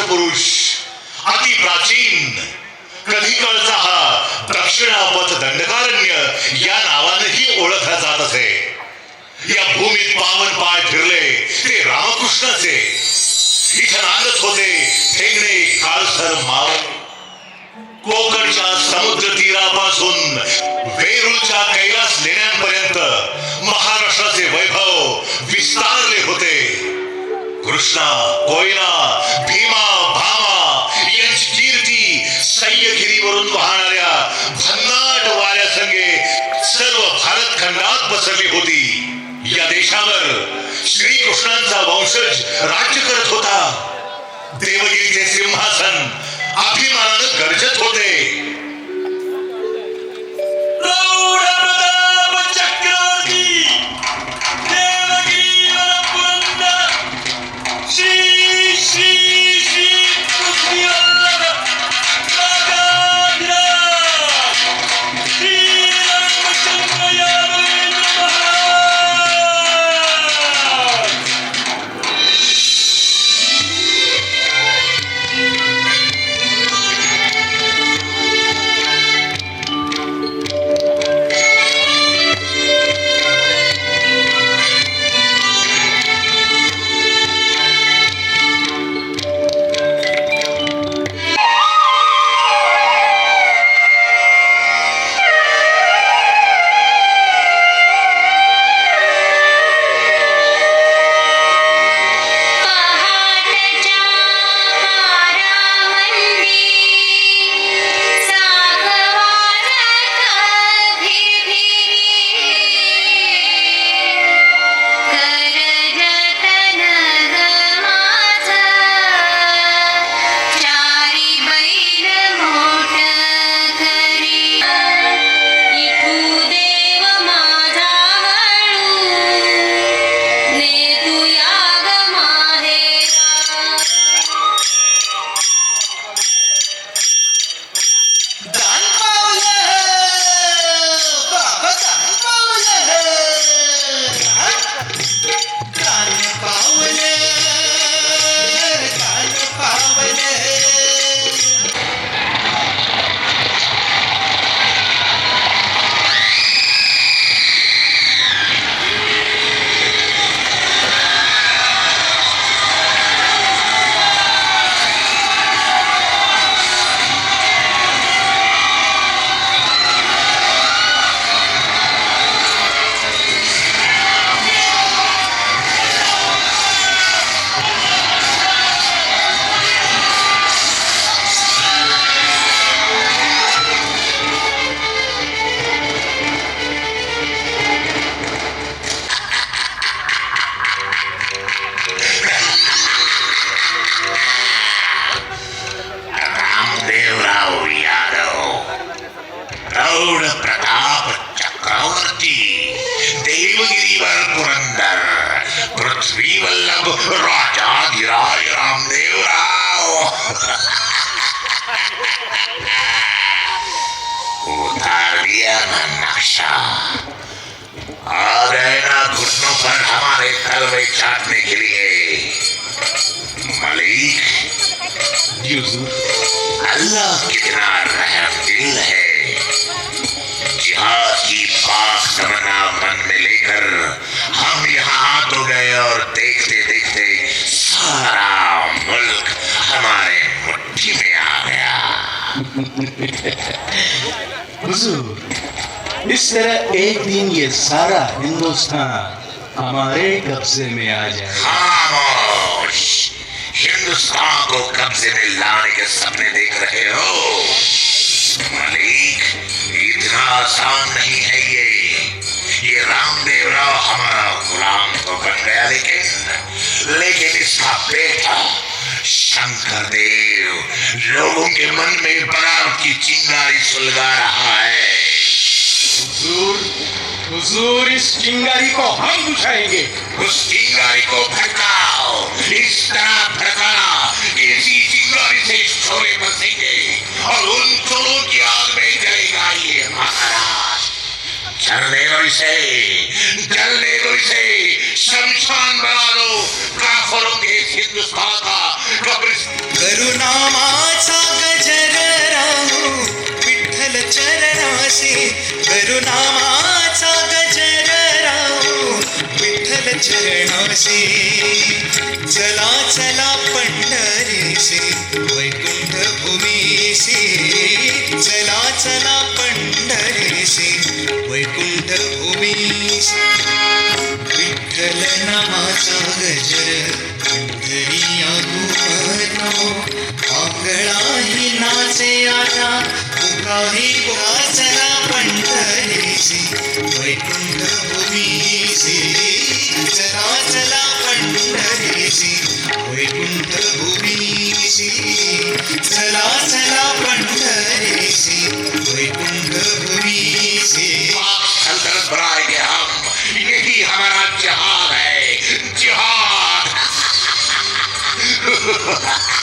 पुरुष अति प्राचीन. कधी काळचा हा दक्षिणापथ दंडकारण्य या नावानेही ओळखला जात असे. या भूमीत पावन पाय फिरले ते रामकृष्णाचे. इथे नांदत होते ठेंगणे काळसर माव कोकणच्या समुद्र तीरापासून वेरूळच्या कैलास लेण्यांपर्यंत महाराष्ट्राचे वैभव विस्तारले होते. कृष्णा कोयना देवगिरीचे सिंहासन. अभिमानानं गरजत होते. اب راجا دھیراج رام دیو راؤ۔ اتار لیا میں نقشہ۔ آ گئے نا گھٹنوں پر ہمارے کلوے چاٹنے کے لیے۔ ملک۔ جی اللہ کتنا رحم دل ہے۔ اللہ کی پاک تمنا من میں لے کر ہم یہاں تو گئے اور دیکھتے دیکھتے سارا ملک ہمارے مٹھی میں آ گیا۔ حضور اس طرح ایک دن یہ سارا ہندوستان ہمارے قبضے میں آ جائے۔ خاموش ہندوستان کو قبضے میں لانے کے سپنے دیکھ رہے ہو۔ آسان نہیں ہے یہ۔ یہ رام دیو راؤ ہمارا غلام تو بن گیا لیکن لیکن اس کا بیٹا شنکر دیو لوگوں کے من میں براب کی چنگاری سلگا رہا ہے۔ حضور حضور اس چنگاری کو ہم بچھائیں گے۔ اس چنگاری کو پھٹا महाराज जलने दो इसे जलने दो इसे सब शमशान बना दो काफरों के इस हिंदुस्तान का कब्रिस्तान करुणामाचा गजर राहू विठ्ठल चरणाशी। करुणामाचा गजर राहू विठ्ठल चरणाशी। चला चला पंढरीशी वैकुंठ भूमीशी चला चला पंढरीशी वैकुंठ سے آیا کو بن کر Ha ha ha!